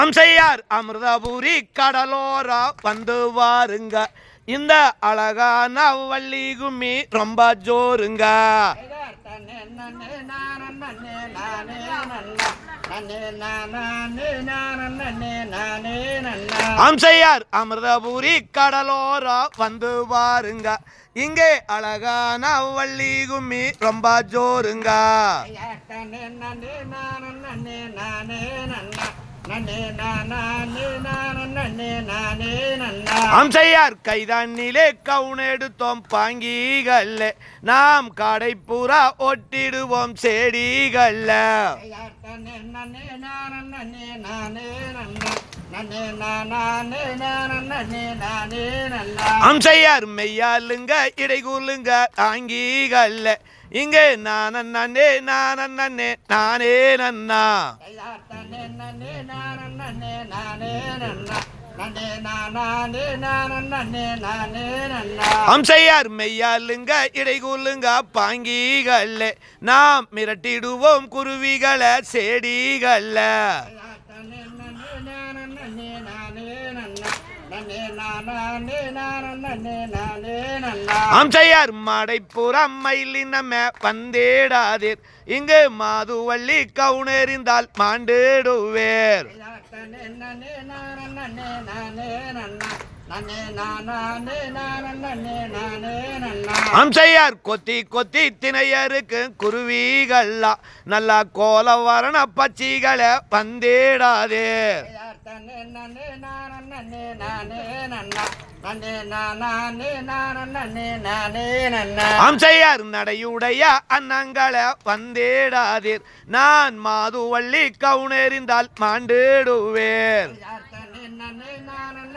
அம்சையார் அமிர்தபுரி கடலோரா வந்து வாருங்க. இந்த அழகான வள்ளி கும்மி ரொம்ப ஜோருங்க. அம்சையார் அமிர்தபுரி கடலோரா வந்து வாருங்க. இங்கே அழகான வள்ளி கும்மி ரொம்ப ஜோருங்க. அம்சையார் கைதண்ணிலே கவுனெடுத்தோம் பாங்கிகள்ல. நாம் கடைப்புறா ஒட்டிடுவோம் செடிகள்ல. அம்சையார் மெய்யாலுங்க இடைகூலுங்க தாங்கிகள்ல இங்கே நான நன்னே. நான நன்னே நானே நன்னா. அம்சையார் மெய்யாலுங்க இடைகூலுங்க பாங்கிகள்ல நாம் மிரட்டிடுவோம் குருவிகளை செடிகள்ல அம்சையார் மடைப்புறம் மயிலினமே வந்தேடாதீர் இங்கு மாதுவள்ளி கவுனெறிந்தால் மாண்டிடுவேர். அம்சையார் கொத்தி கொத்தி திணையருக்கு குருவிகளா நல்லா கோல வரண பச்சிகளை வந்தேடாதே அம்சையார் நடையுடைய அன்னங்களை வந்தேடாதீர் நான் மாதுவள்ளி கவுனெறிந்தால் மாண்டிடுவேர்